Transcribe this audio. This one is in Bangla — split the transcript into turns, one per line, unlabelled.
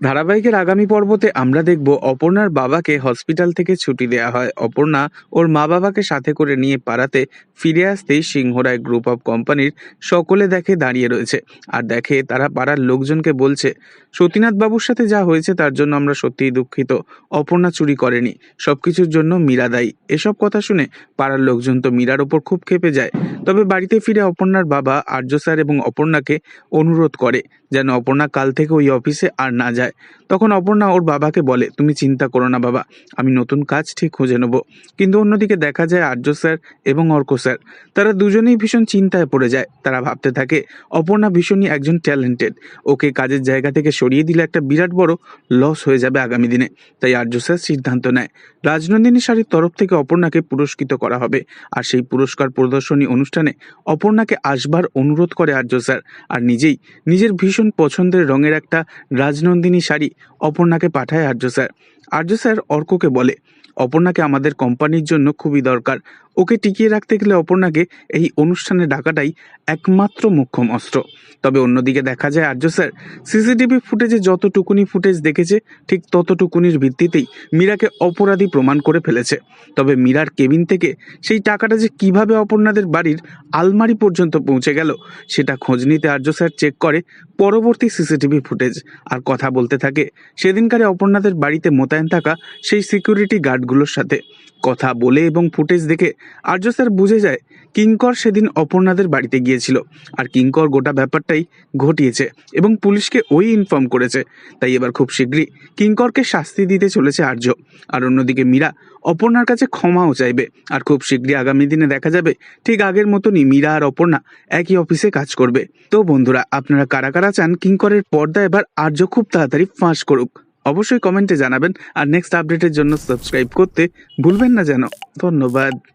ধারাবাহিকের আগামী পর্বতে আমরা দেখব অপর্ণার বাবাকে হসপিটাল থেকে ছুটি দেওয়া হয়। অপর্ণা ওর মা বাবাকে সাথে করে নিয়ে পাড়াতে ফিরে আসতেই সিংহরায় গ্রুপ অফ কোম্পানির সকলে দেখে দাঁড়িয়ে রয়েছে। আর দেখে তারা পাড়ার লোকজনকে বলছে, সতীনাথ বাবুর সাথে যা হয়েছে তার জন্য আমরা সত্যিই দুঃখিত। অপর্ণা চুরি করেনি। সবকিছুর জন্য মীরা দায়ী। এসব কথা শুনে পাড়ার লোকজন তো মীরার ওপর খুব ক্ষেপে যায়। তবে বাড়িতে ফিরে অপর্ণার বাবা আর্য স্যার এবং অপর্ণাকে অনুরোধ করে যেন অপর্ণা কাল থেকে ওই অফিসে আর না যায়। তখন অপর্ণা ওর বাবাকে বলে, তুমি চিন্তা করো না বাবা, আমি নতুন কাজ ঠিক খুঁজে নেব। কিন্তু অন্যদিকে দেখা যায় আর্য স্যার এবং অর্ক স্যার, তারা দুজনেই ভীষণ চিন্তায় পড়ে যায়। তারা ভাবতে থাকে, অপর্ণা ভীষণই একজন ট্যালেন্টেড। ওকে কাজের জায়গা থেকে সরিয়ে দিলে একটা বিরাট বড় লস হয়ে যাবে আগামী দিনে। তাই আর্য স্যার সিদ্ধান্ত নেয়, রাজনন্দিনী শাড়ির তরফ থেকে অপর্ণাকে পুরস্কৃত করা হবে। আর সেই পুরস্কার প্রদর্শনী অনুষ্ঠানে অপর্ণাকে আসবার অনুরোধ করে আর্য স্যার। আর নিজেই নিজের ভীষণ পছন্দের রঙের একটা রাজনন্দিনী শাড়ি অপর্ণাকে পাঠায় আর্য স্যার। আর্য স্যার অর্ককে বলে, অপর্ণাকে আমাদের কোম্পানির জন্য খুবই দরকার। ওকে টিকিয়ে রাখতে গেলে অপর্ণাকে এই অনুষ্ঠানে ডাকাটাই একমাত্র মুখ্যম অস্ত্র। তবে অন্যদিকে দেখা যায়, আর্য স্যার, সিসিটিভি ফুটেজে যতটুকুনি ফুটেজ দেখেছে, ঠিক ততটুকুনির ভিত্তিতেই মীরাকে অপরাধী প্রমাণ করে ফেলেছে। তবে মীরার কেবিন থেকে সেই টাকাটা যে কীভাবে অপর্ণাদের বাড়ির আলমারি পর্যন্ত পৌঁছে গেল, সেটা খোঁজ নিতে আর্য স্যার চেক করে পরবর্তী সিসিটিভি ফুটেজ। আর কথা বলতে থাকে, সেদিনকারে অপর্ণাদের বাড়িতে মোতায়েন থাকা সেই সিকিউরিটি গার্ডগুলোর সাথে। কথা বলে এবং ফুটেজ দেখে আর্য স্যার বুঝে যায়, কিঙ্কর সেদিন অপর্ণাদের বাড়িতে গিয়েছিল। আর কিঙ্কর গোটা ব্যাপারটাই ঘটিয়েছে এবং পুলিশকে ওই ইনফর্ম করেছে। তাই এবার খুব শীঘ্রই কিঙ্করকে শাস্তি দিতে চলেছে আর্য। আর অন্যদিকে মীরা অপর্ণার কাছে ক্ষমাও চাইবে। আর খুব শীঘ্রই আগামী দিনে দেখা যাবে, ঠিক আগের মতনই মীরা আর অপর্ণা একই অফিসে কাজ করবে। তো বন্ধুরা, আপনারা কারা কারা চান কিঙ্করের পর্দা এবার আর্য খুব তাড়াতাড়ি ফাঁস করুক। অবশ্যই কমেন্টে জানাবেন। আর নেক্সট আপডেটের জন্য সাবস্ক্রাইব করতে ভুলবেন না যেন। ধন্যবাদ।